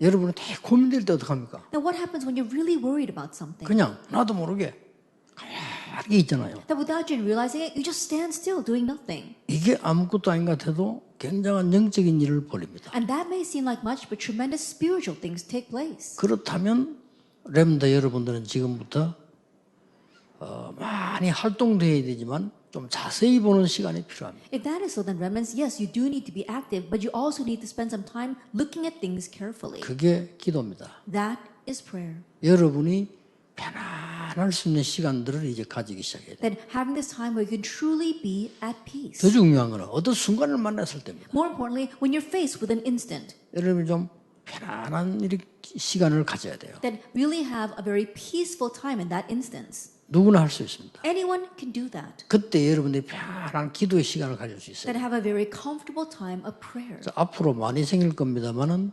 여러분은 되게 고민될 때 어떡합니까? Now, what happens when you're really worried about something? 그냥 나도 모르게 가만히 있잖아요. That without you realizing it, you just stand still doing nothing. 이게 아무것도 아닌 것 같아도 굉장한 영적인 일을 벌입니다. And that may seem like much, but tremendous spiritual things take place. 그렇다면 렘더 여러분들은 지금부터 어, 많이 활동돼야 되지만 좀 자세히 보는 시간이 필요합니다. If that is so, then remnants, yes, you do need to be active, but you also need to spend some time looking at things carefully. 그게 기도입니다. That is prayer. 여러분이 편안할 수 있는 시간들을 이제 가지기 시작해야 돼요. That having this time where you can truly be at peace. 더 중요한 거는 어떤 순간을 만났을 때입니다. More importantly, when you're faced with an instant, 여러분이 좀 편안한 이렇게 시간을 가져야 돼요. that really have a very peaceful time in that instance. 누구나 할 수 있습니다. Anyone can do that. 그때 여러분들이 편안한 기도의 시간을 가질 수 있어요. That have a very comfortable time of prayer. 앞으로 많이 생길 겁니다만은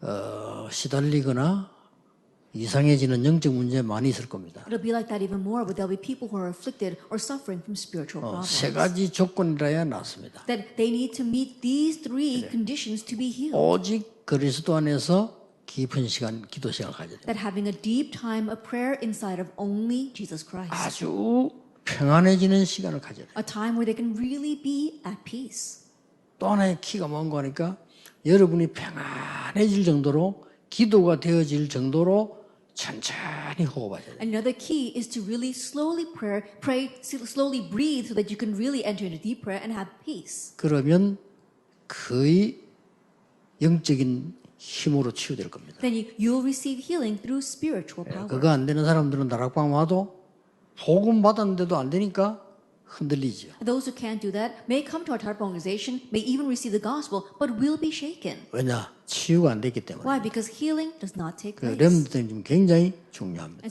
어, 시달리거나 이상해지는 영적 문제 많이 있을 겁니다. It'll be like that even more, but there'll be people who are afflicted or suffering from spiritual 어, problems. 세 가지 조건이라야 낫습니다. That they need to meet these three conditions to be healed. 오직 그리스도 안에서 깊은 시간, 기도 시간을 가져야 돼요. That having a deep time of prayer inside of only Jesus Christ. 아주 평안해지는 시간을 가져야 돼요. A time where they can really be at peace. 또 하나의 키가 뭔가 하니까 여러분이 평안해질 정도로 기도가 되어질 정도로 천천히 호흡하셔야 돼요. Another key is to really slowly prayer, pray, slowly breathe so that you can really enter into deep prayer and have peace. 그러면 거의 영적인 힘으로 치유될 겁니다. Then you, you'll receive healing through spiritual power. 그거 안 되는 사람들은 다락방 와도 복음 받았는데도 안 되니까 흔들리죠. Those who can't do that may come to our type organization, may even receive the gospel, but will be shaken. 왜냐? 치유가 안 됐기 때문에. Why? Because healing does not take 그 place. 렘들은 좀 굉장히 중요합니다.